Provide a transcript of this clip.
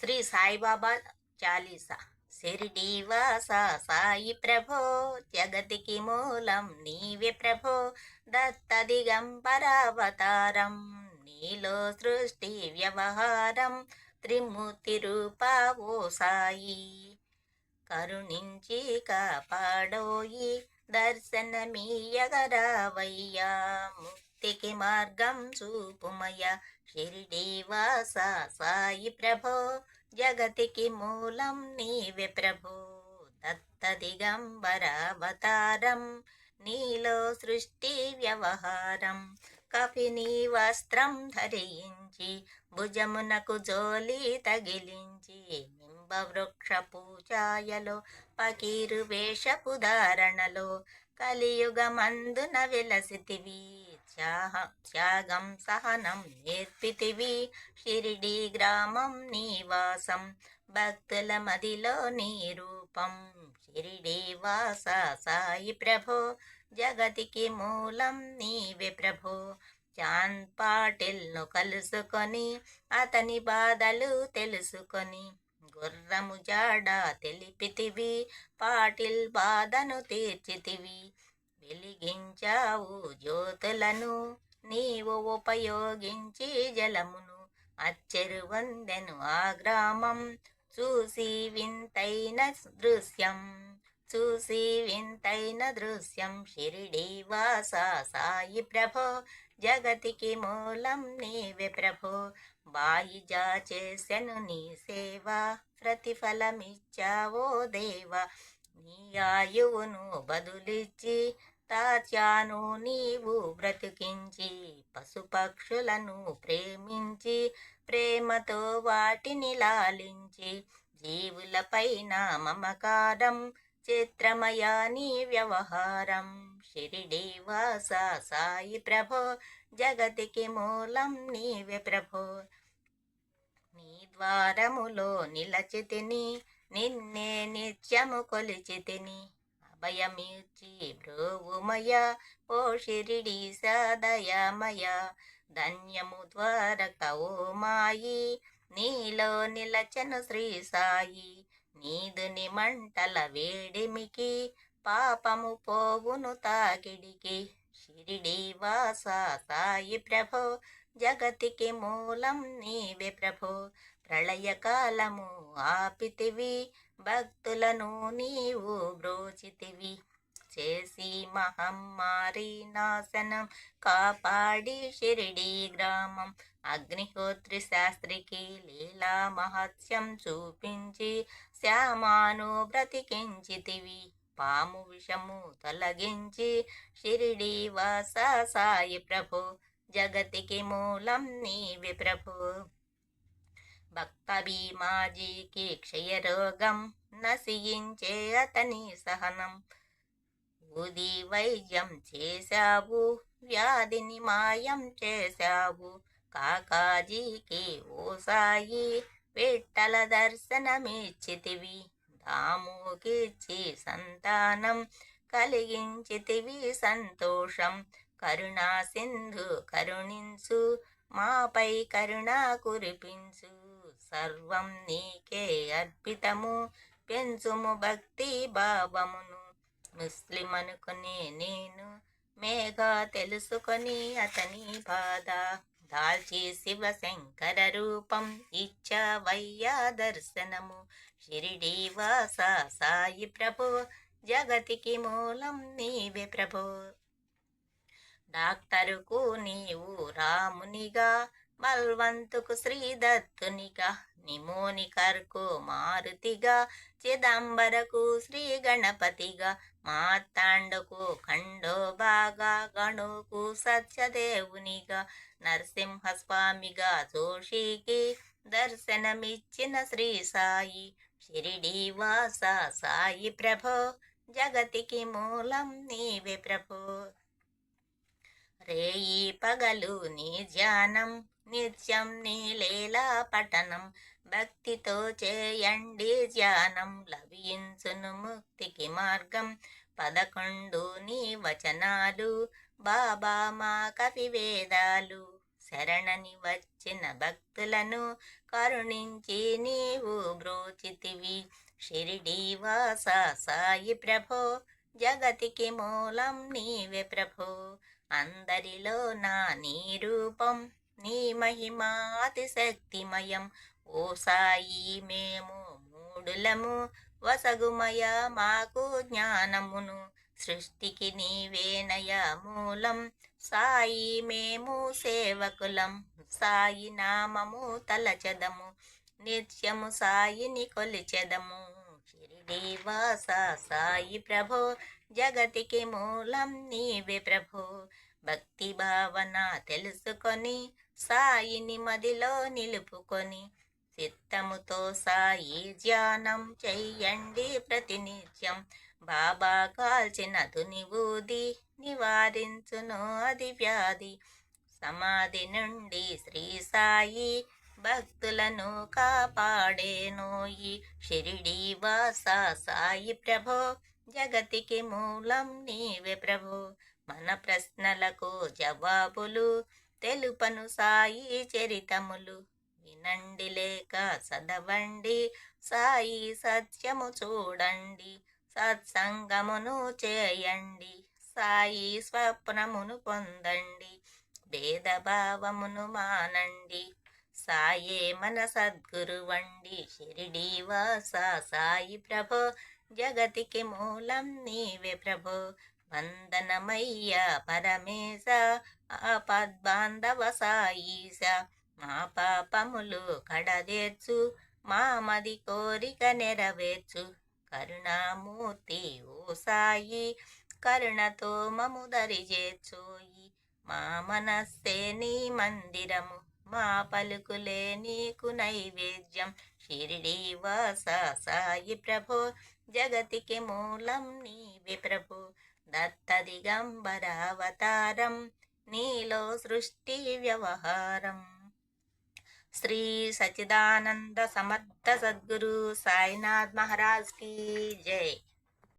శ్రీ సాయిబాబా చాలీసా. షిరిడి వాస సాయి ప్రభో జగతికి మూలం నీవే ప్రభో దత్త దిగంబరావతారం నీలో సృష్టి వ్యవహారం త్రిమూర్తి రూపా ఓ సాయి. కరుణించి కాపాడోయి దర్శనమీయగరావయ్యా ముక్తికి మార్గం చూపుమయ. షిరిడీవాస సాయి ప్రభో జగతికి మూలం నీవే ప్రభో. దత్త దిగంబరావతారం నీలో సృష్టి వ్యవహారం. కపిని వస్త్రం ధరించి భుజమునకు జోలి తగిలించి నింబ వృక్ష పూజాయలో పకీరు వేషపు ధారణలో కలియుగమందున విలసితివి. త్యాహ త్యాగం సహనం నేర్పితివి. షిరిడి గ్రామం నీవాసం. భక్తుల మదిలో నీ రూపం. షిరిడి వాస సాయి ప్రభో. జగతికి మూలం నీవే ప్రభో. చాన్ పాటిల్ను కలుసుకొని అతని బాధలు తెలుసుకొని. గుర్రము జాడ తెలిపితివి. పాటిల్ బాధను తీర్చితివి. వెలిగించావు జ్యోతులను నీవు ఉపయోగించి జలమును అచ్చెరువందెను ఆ గ్రామం. చూసి వింతైన దృశ్యం చూసి వింతైన దృశ్యం. షిరిడి వాస సాయి ప్రభో జగతికి మూలం నీవే ప్రభో. బాయిజా చేసెను నీ సేవ ప్రతిఫలమిచ్చావో దేవా. నీ ఆయువును బదులిచ్చి తాత్యాను నీవు బ్రతికించి పశుపక్షులను ప్రేమించి ప్రేమతో వాటిని లాలించి జీవులపైన మమకారం చిత్రమయాని నీ వ్యవహారం. షిరిడి వాస సాయి ప్రభో జగతికి మూలం నీవే ప్రభో. నీ ద్వారములో నిలచితిని నిన్నే నిత్యము కొలిచితిని అభయమిచ్చి భ్రోవుమయ ఓ షిరిడి సదయమయ. ధన్యము ద్వారక ఓ మాయి నీలో నిలచను శ్రీ సాయి. నీదుని మంటల వేడిమికి పాపము పోవును తాకిడికి. షిరిడి వాస సాయి ప్రభో జగతికి మూలం నీవే ప్రభో. ప్రళయకాలము ఆపితివి భక్తులను నీవు బ్రోచితివి. చేసి మహమ్మారి నాశనం కాపాడి షిరిడి గ్రామం. అగ్నిహోత్రి శాస్త్రికి లీలా మహత్యం చూపించి శ్యామాను బ్రతికించితివి. పాము విషము తొలగించి షిరిడి వాస సాయి ప్రభు. జగతికి మూలం నీవి ప్రభు. భక్త భీమాజీకి క్షయరోగం నశించే అతని సహనం. ఊది వైద్యం చేశావు వ్యాధిని మాయం చేశావు కాకాజీకి ఓ సాయి విట్టల దర్శనమిచ్చితివి. దాముకిచ్చి సంతానం కలిగించితివి సంతోషం కరుణా సింధు కరుణించు మాపై కరుణా కురిపించు. సర్వం నీకే అర్పితము. పెంచుము భక్తి భావమును. ముస్లిం అనుకునే నేను మేఘ తెలుసుకొని అతని బాధ. దాల్చి శివ శంకర రూపం ఇచ్చవయ్యా దర్శనము. షిరిడి వాస సాయి ప్రభు జగతికి మూలం నీవే ప్రభు. డాక్టరుకు నీవు రామునిగా బల్వంతుకు శ్రీదత్తునిగా నిమోనికర్కు మారుతిగా చిదంబరకు శ్రీ గణపతిగా మార్తాండకు ఖండోబాగా గణుకు సత్యదేవునిగా నరసింహస్వామిగా జోషికి దర్శనమిచ్చిన శ్రీ సాయి షిరిడి వాస సాయి ప్రభో జగతికి మూలం నీవే ప్రభో. రేయి పగలు నీ ధ్యానం నిత్యం నీలేలా పఠనం. భక్తితో చేయండి ధ్యానం. లభించును ముక్తికి మార్గం. పదకొండు నీ వచనాలు. బాబా మా కవి వేదాలు. శరణని వచ్చిన భక్తులను కరుణించి నీవు బ్రోచితివి. షిరిడి వాస సాయి ప్రభో జగతికి మూలం నీవే ప్రభో. అందరిలో నా నీ రూపం. నీ మహిమాతి శక్తిమయం. ఓ సాయి మేము మూడులము వసగుమయ మాకు జ్ఞానమును. సృష్టికి నీవేనయ మూలం. సాయి మేము సేవకులం. సాయి నామము తలచెదము. నిత్యము సాయిని కొలిచెదము. షిరిడి సాయి ప్రభో జగతికి మూలం నీవే ప్రభో. భక్తి భావన తెలుసుకొని సాయిని మదిలో నిలుపుకొని చిత్తముతో సాయి ధ్యానం చెయ్యండి ప్రతినిత్యం. బాబా కాల్చిన తుని ఊది నివారించును అది వ్యాధి. సమాధి నుండి శ్రీ సాయి భక్తులను కాపాడేనోయి షిరిడి వాస. సాయి ప్రభో జగతికి మూలం నీవే ప్రభో. మన ప్రశ్నలకు జవాబులు తెలుపను సాయి చరితములు. వినండి లేక చదవండి సాయి సత్యము చూడండి సత్సంగమును చేయండి సాయి స్వప్నమును పొందండి భేదభావమును మానండి సాయే మన సద్గురువండి షిరిడి వాస సాయి ప్రభో జగతికి మూలం నీవే ప్రభో వందనమయ్య పరమేశ ఆపద్బాంధవ సాయీశ. మా పాపములు కడదేర్చు మా మది కోరిక నెరవేర్చు. కరుణామూర్తి ఓ సాయి కరుణతో మము దరిచేర్చోయి మా మనస్సే నీ మందిరము మా పలుకులే నీకు నైవేద్యం. షిరిడి వాస సాయి ప్రభో జగతికి మూలం నీవి ప్రభు. దత్తదిగంబరావతారం నీలో సృష్టి వ్యవహారం శ్రీ సచిదానంద సమర్థ సద్గురు సాయినాథ్ మహారాజ్కి జై